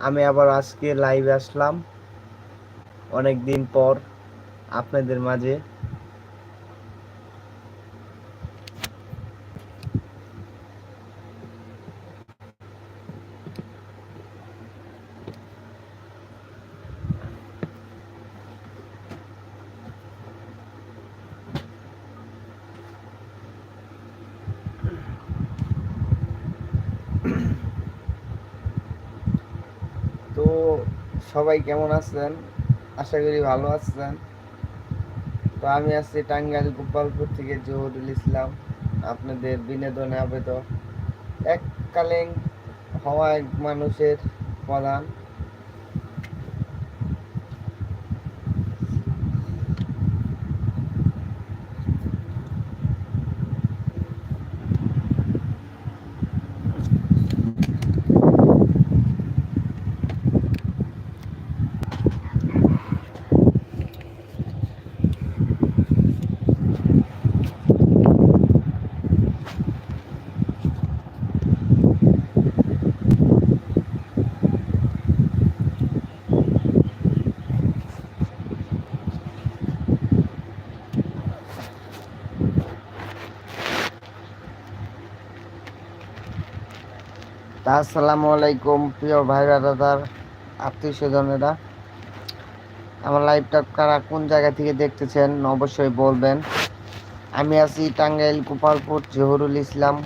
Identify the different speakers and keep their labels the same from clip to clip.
Speaker 1: আমি আবার আজকে লাইভে আসলাম অনেক দিন পর আপনাদের মাঝে তো সবাই কেমন আছেন? আশা করি ভালো আছেন। তো আমি আছি টাঙ্গাইল গোপালপুর থেকে জহুরুল ইসলাম, আপনাদের বিনোদনে আবেদন এককালীন হওয়া এক মানুষের প্রধান। আসসালামু আলাইকুম, প্রিয় ভাইরা, দাদার, আত্মীয় স্বজনেরা। আমার লাইভটা কারা কোন জায়গা থেকে দেখতেছেন, অবশ্যই বলবেন। আমি আছি টাঙ্গাইল, গোপালপুর, জহুরুল ইসলাম।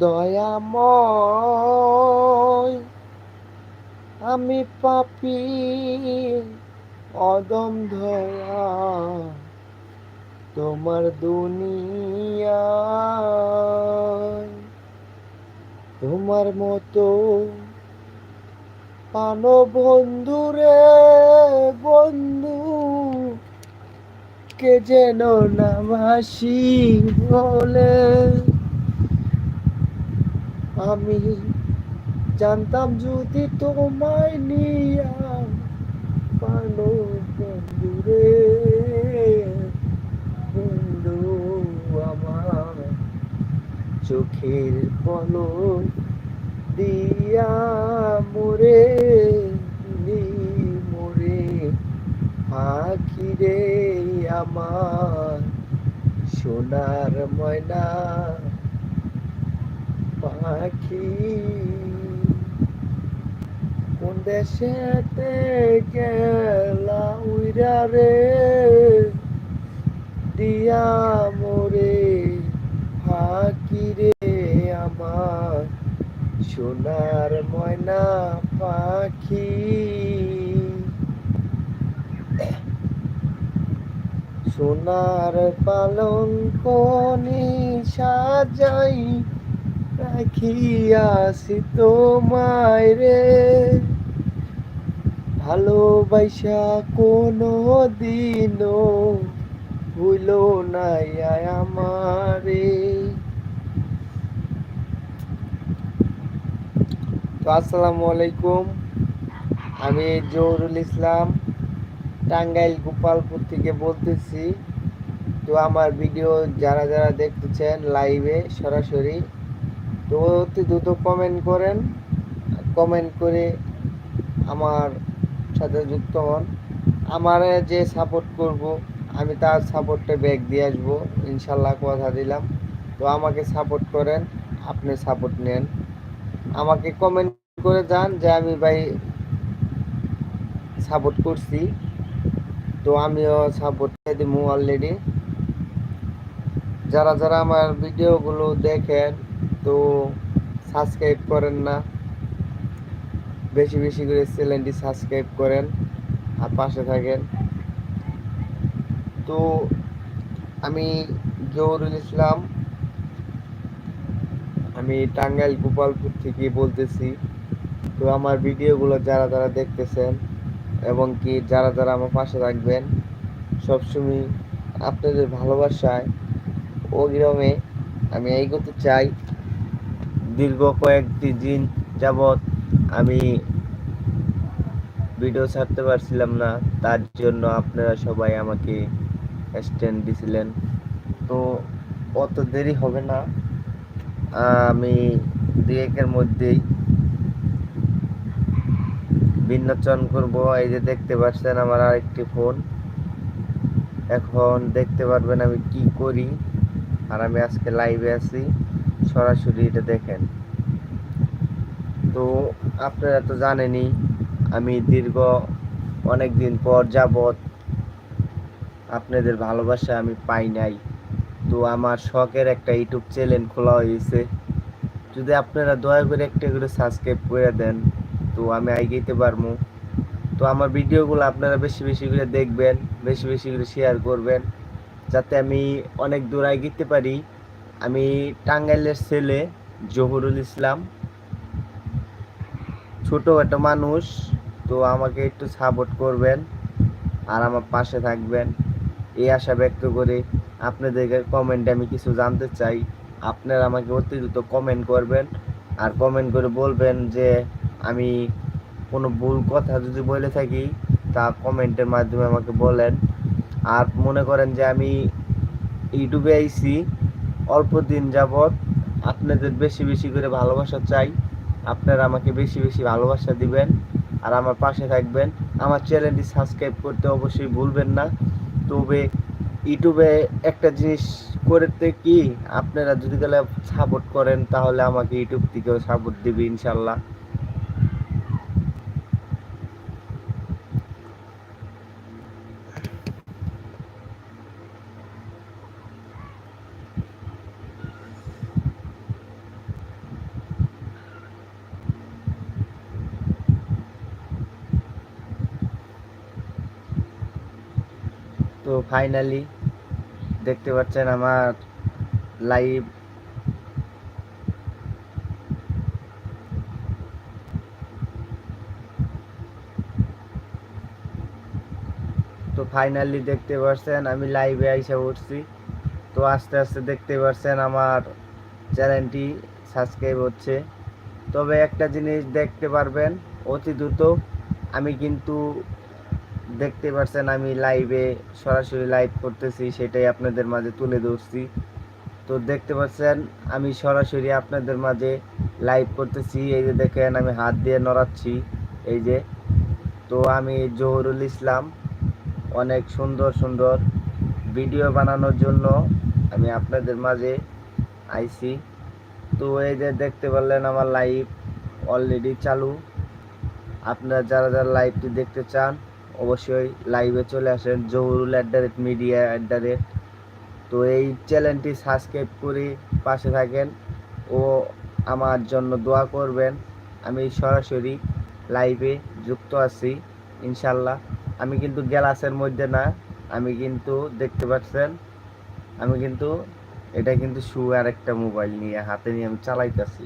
Speaker 1: দয়াময়। আমি পাপি, অদম ধয়া। তোমার দুনিয়া, তোমার মতো পানো বন্ধু রে বন্ধু কে যেন নামাসি বলে। আমি জানতাম যদি তোমায় নিয়া পানো বন্ধু রে বন্ধু আমার চোখের পলক দিয়া মোরে মোরে, পাখি রে আমার সোনার ময়না পাখি কোন দেশেতে গেলা উইরা রে? দিয়া মোরে ফাঁকি রে আমার। সোনার ময়না পাখি। সোনার পালঙ্ক সাজাই রাখিয়াছি তোমায় রে। ভালোবাসা কোনো দিনও ভুল নাই আমারে। তো আসসালামু আলাইকুম। আমি জহুরুল ইসলাম, টাঙ্গাইল গোপালপুর থেকে বলতেছি। তো আমার ভিডিও যারা যারা দেখতেছেন লাইভে সরাসরি তো অতি দ্রুত কমেন্ট করেন। কমেন্ট করে আমার সাথে যুক্ত হন। আমার যে সাপোর্ট করব, আমি তার সাপোর্টটা ব্যাক দিয়ে আসব। ইনশাল্লাহ কথা দিলাম। তো আমাকে সাপোর্ট করেন, আপনি সাপোর্ট নেন। আমাকে কমেন্ট করে যান যে আমি ভাই সাপোর্ট করছি। তো আমিও সাপোর্ট দিব অলরেডি যারা যারা আমার ভিডিওগুলো দেখেন তো সাবস্ক্রাইব করেন না। বেশি বেশি করে চ্যানেলটি সাবস্ক্রাইব করেন আর পাশে থাকেন। তো আমি জহুরুল ইসলাম, আমি টাঙ্গাইল গোপালপুর থেকে বলতেছি। তো আমার ভিডিওগুলো যারা যারা দেখতেছেন এবং কি যারা যারা আমার পাশে থাকবেন, সবসময় আপনাদের ভালোবাসায় ও গ্রামে আমি এগোতে চাই। দীর্ঘ কয়েকটি দিন যাবৎ আমি ভিডিও ছাড়তে পারছিলাম না, তার জন্য আপনারা সবাই আমাকে স্ট্যান্ড দিছিলেন। তো অত দেরি হবে না। আমি দু একের মধ্যেই বিন্নোচন করব। এই যে দেখতে পাচ্ছেন আমার আরেকটি ফোন। এখন দেখতে পারবেন আমি কি করি। আর আমি আজকে লাইভে আছি। সরাসরি এটা দেখেন। তো আপনারা তো জানেনই, আমি দীর্ঘ অনেক দিন পর যাবৎ আপনাদের ভালোবাসা আমি পাই নাই। তো আমার শখের একটা ইউটিউব চ্যানেল খোলা হয়েছে। যদি আপনারা দয়া করে একটা করে সাবস্ক্রাইব করে দেন, তো আমি আইগেতে পারব। তো আমার ভিডিওগুলো আপনারা বেশি বেশি করে দেখবেন, বেশি বেশি করে শেয়ার করবেন, যাতে আমি অনেক দূর আইগিতে পারি। আমি টাঙ্গাইলের ছেলে, জহুরুল ইসলাম। ছোট একটা মানুষ, তো আমাকে একটু সাপোর্ট করবেন আর আমার পাশে থাকবেন। এই আশা ব্যক্ত করে আপনাদেরকে কমেন্টে আমি কিছু জানতে চাই। আপনারা আমাকে অতি দ্রুত কমেন্ট করবেন আর কমেন্ট করে বলবেন যে আমি কোনো ভুল কথা যদি বলে থাকি, তা কমেন্টের মাধ্যমে আমাকে বলেন। আর মনে করেন যে আমি ইউটিউবে আইছি অল্প দিন যাবৎ আপনাদের বেশি বেশি করে ভালোবাসা চাই। আপনারা আমাকে বেশি বেশি ভালোবাসা দিবেন আর আমার পাশে থাকবেন। আমার চ্যানেলটি সাবস্ক্রাইব করতে অবশ্যই ভুলবেন না। তবে ইউটিউবে একটা জিনিস করতে কি, আপনারা যদি তাহলে সাপোর্ট করেন, তাহলে আমাকে ইউটিউব থেকেও সাপোর্ট দিবে ইনশাল্লাহ। ফাইনালি দেখতে পাচ্ছেন আমার লাইভ তো ফাইনালি দেখতে পাচ্ছেন, আমি লাইভে আইসা উঠছি তো আস্তে আস্তে দেখতে পাচ্ছেন আমার চ্যানেলটি সাবস্ক্রাইব হচ্ছে। তবে একটা জিনিস দেখতে পারবেন, অতি দ্রুত আমি কিন্তু দেখতে পাচ্ছেন আমি লাইভে সরাসরি লাইভ করতেছি, সেটাই আপনাদের মাঝে তুলে ধরছি। তো দেখতে পাচ্ছেন, আমি সরাসরি আপনাদের মাঝে লাইভ করতেছি। এই যে দেখেন, আমি হাত দিয়ে নড়াচ্ছি। এই যে, তো আমি জহুরুল ইসলাম, অনেক সুন্দর সুন্দর ভিডিও বানানোর জন্য আমি আপনাদের মাঝে আইছি। তো এই যে দেখতে পারলেন আমার লাইভ অলরেডি চালু। আপনারা যারা যারা লাইভটি দেখতে চান অবশ্যই লাইভে চলে আসেন, Zahurul at the rate media at the rate তো এই চ্যানেলটি সাবস্ক্রাইব করে পাশে থাকেন ও আমার জন্য দোয়া করবেন। আমি সরাসরি লাইভে যুক্ত আছি ইনশাল্লাহ আমি কিন্তু গ্যালাসের মধ্যে না, আমি কিন্তু দেখতে পাচ্ছেন, আমি কিন্তু, এটা কিন্তু শু আর একটা মোবাইল নিয়ে, হাতে নিয়ে আমি চালাইতেছি।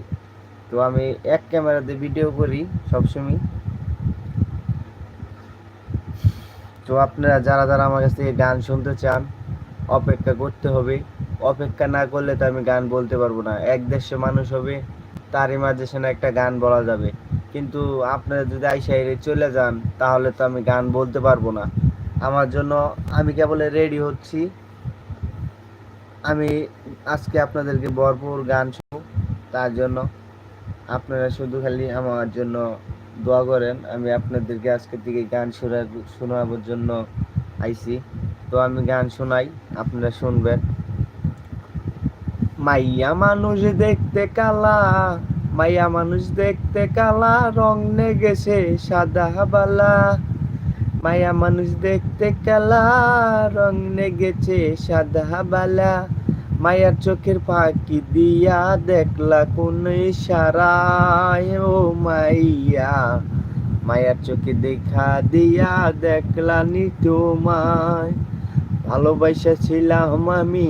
Speaker 1: তো আমি এক ক্যামেরাতে ভিডিও করি সবসময়। তো আপনারা যারা যারা আমার কাছ থেকে গান শুনতে চান, অপেক্ষা করতে হবে। অপেক্ষা না করলে তো আমি গান বলতে পারব না। এক দেশে মানুষ হবে তারই মাঝে সেখানে একটা গান বলা যাবে। কিন্তু আপনারা যদি আইসাইরে চলে যান, তাহলে তো আমি গান বলতে পারব না। আমার জন্য আমি কেবল রেডি হচ্ছি। আমি আজকে আপনাদেরকে ভরপুর গান শুনব। তার জন্য আপনারা শুধু খালি আমার জন্য দোয়া করেন, আমি আপনাদেরকে আজকের দিকে গান শোনার শোনাবার জন্য আইছি। তো আমি গান শোনাই, আপনারা শুনবেন। মাইয়া মানুষ দেখতে কালা, মাইয়া মানুষ দেখতে কালা, রং নে গেছে সাদা বালা। মায়া মানুষ দেখতে কালা, রং নে গেছে সাদা বালা। মায়ার চোখের পাখি দিয়া দেখলা কোন ইশারায়, ও মাইয়া। মায়ার চোখে দেখা দিয়া দেখলানি তোমায়। ভালোবাসা ছিলাম আমি,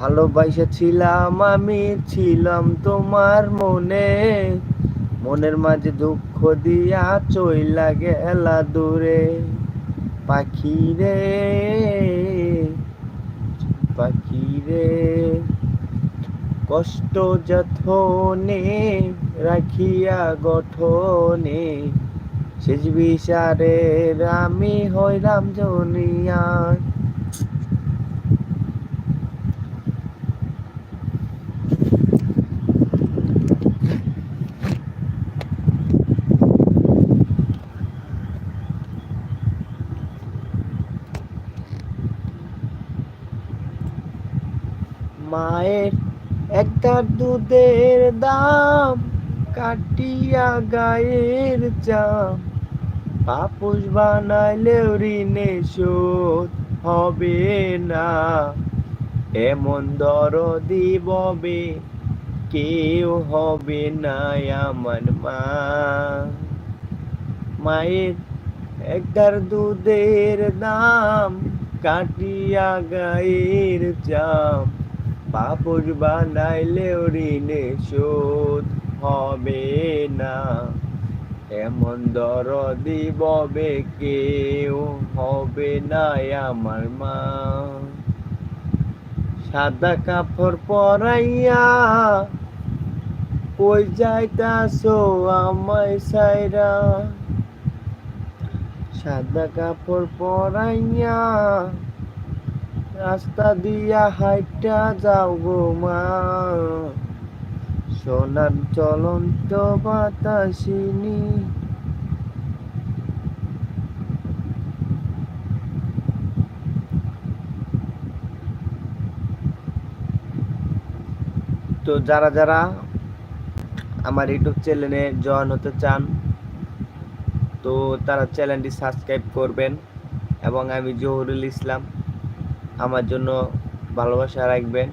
Speaker 1: ভালোবাসা ছিলাম আমি, ছিলাম তোমার মনে। মনের মাঝে দুঃখ দিয়া চইলা গেলা দূরে। পাখি রে পাখি রে কষ্ট যথনে রাখিয়া গঠনে শেষ বিচারে আমি হইলাম জনিয়ায় মায়ের একটা দুধের দাম কাটিয়া গায়ের চাম। পাপুস বানাইলেও ঋণে শোধ হবে না। এমন দরদি ববে কেউ হবে না আমার মা। মায়ের একটার দুধের দাম কাটিয়া গায়ের চাম। পাপড় বানাইলেও ঋণে শোধ হবে না। এমন দরদি ববে কেউ হবে না আমার মা। সাদা কাপড় পরাইয়া কই যাইতাছো আমায় সাইরা সাদা কাপড় পরাইয়া রাস্তা দিয়া হাইটা যাও গো মা। সোনার চলন্ত বাতাসিনী। তো যারা যারা আমার ইউটিউব চ্যানেলে জয়েন হতে চান, তো তারা চ্যানেলটি সাবস্ক্রাইব করবেন এবং আমি জহুরুল ইসলাম আমার জন্য ভালোবাসা রাখবেন।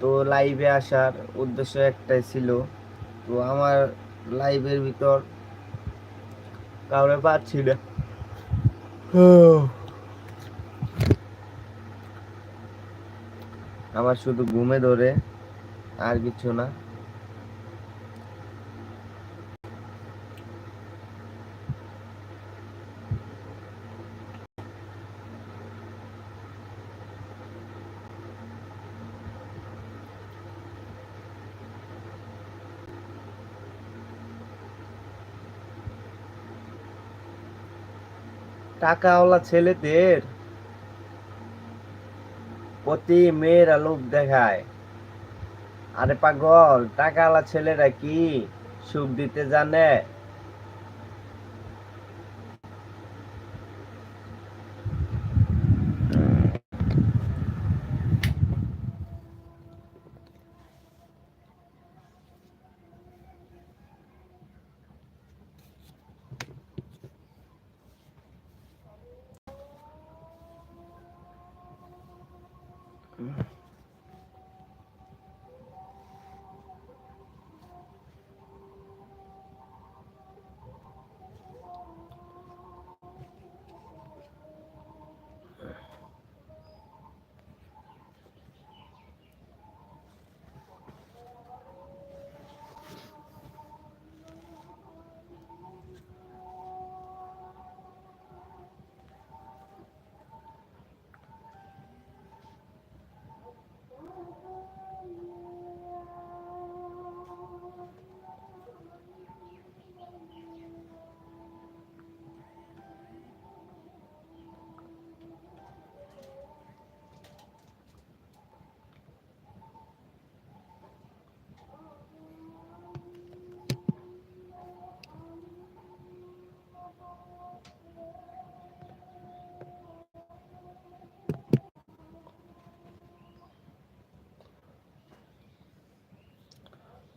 Speaker 1: তো লাইভে আসার উদ্দেশ্য একটাই ছিল, তো আমার লাইভের ভিতর কাউরে পাচ্ছি না। আমার শুধু ঘুমে ধরে, আর কিছু না। টাকাওয়ালা ছেলেদের প্রতি মেয়েরা লোক দেখায়। আরে পাগল টাকাওয়ালা ছেলেরা কি সুখ দিতে জানে?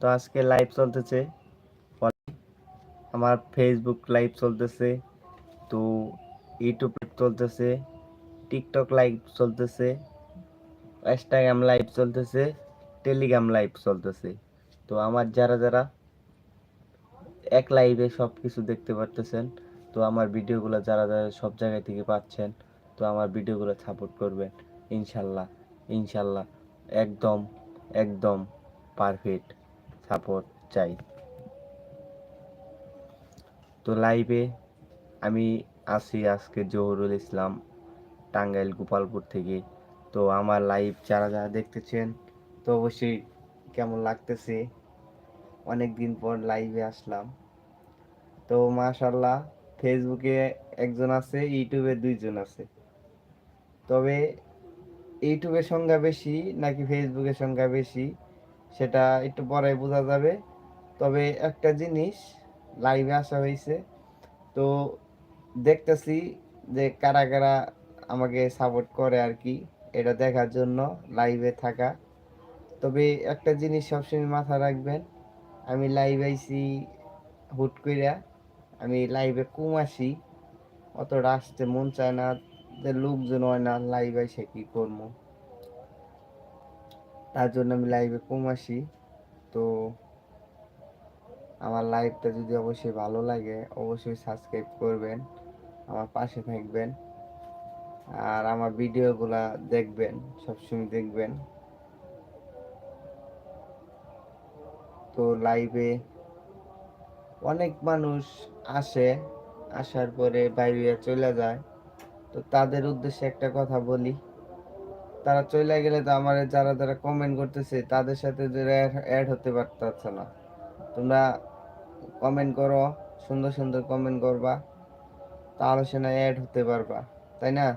Speaker 1: তো আজকে লাইভ চলতেছে। আমার ফেসবুক লাইভ চলতেছে, তো ইউটিউব চলতেছে টিকটক লাইভ চলতেছে ইনস্টাগ্রাম লাইভ চলতেছে টেলিগ্রাম লাইভ চলতেছে। তো আমার যারা যারা এক লাইভে সব কিছু দেখতে পারতেছেন, তো আমার ভিডিওগুলো যারা যারা সব জায়গা থেকে পাচ্ছেন, তো আমার ভিডিওগুলো সাপোর্ট করবেন। ইনশাল্লাহ ইনশাল্লাহ, একদম একদম পারফেক্ট সাপোর্ট চাই। তো লাইভে আমি আছি আজকে জহুরুল ইসলাম, টাঙ্গাইল গোপালপুর থেকে। তো আমার লাইভ যারা যারা দেখতেছেন, তো অবশ্যই কেমন লাগতেছে? অনেক দিন পর লাইভে আসলাম। তো মাশাল্লাহ ফেসবুকে একজন আছে ইউটিউবে দুইজন আছে। তবে ইউটিউবের সংখ্যা বেশি নাকি ফেসবুকের সংখ্যা বেশি? সেটা একটু পরে বোঝা যাবে। তবে একটা জিনিস লাইভে আসা হয়েছে। তো দেখতেছি যে কারা কারা আমাকে সাপোর্ট করে আর কি, এটা দেখার জন্য লাইভে থাকা। তবে একটা জিনিস সবসময় মাথা রাখবেন, আমি লাইভ আইছি হুট কইরা, আমি লাইভে কম আসি, অতটা আসতে মন চায় না যে লোকজন হয় না লাইভ আইসে কি করব তার জন্য আমি লাইভে কম আসি। তো আমার লাইভটা যদি অবশ্যই ভালো লাগে, অবশ্যই সাবস্ক্রাইব করবেন, আমার পাশে থাকবেন, আর আমার ভিডিওগুলা দেখবেন, সবসময় দেখবেন। তো লাইভে অনেক মানুষ আসে, আসার পরে বাইরে চলে যায়। তো তাদের উদ্দেশ্যে একটা কথা বলি। তারা চলে গেলে তো আমার যারা যারা কমেন্ট করতেছে, তাদের সাথে অ্যাড হতে পারতেছে না। তোমরা কমেন্ট করো, সুন্দর সুন্দর কমেন্ট করবা তাহলে সে না অ্যাড হতে পারবা, তাই না?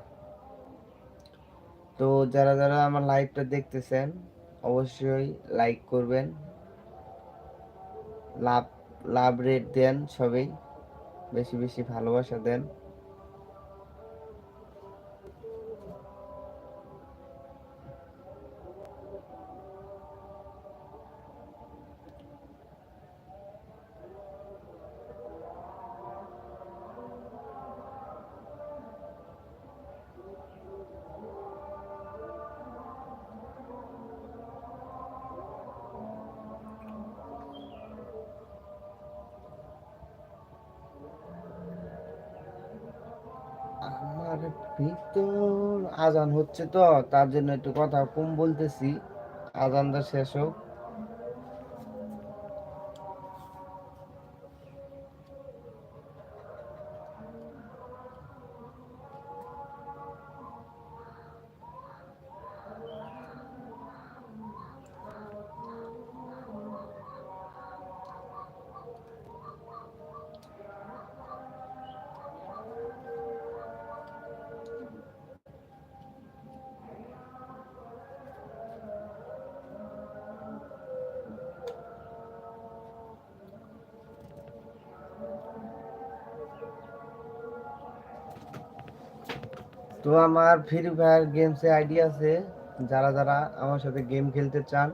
Speaker 1: তো যারা যারা আমার লাইভটা দেখতেছেন, অবশ্যই লাইক করবেন। লাভ লাভ রেট দেন সবাই, বেশি বেশি ভালোবাসা দেন। ভিতর আজান হচ্ছে তো তার জন্য একটু কথা কম বলতেছি। আজানটা শেষ হোক। তো আমার ফ্রি ফায়ার গেমসে আইডি আছে। যারা যারা আমার সাথে গেম খেলতে চান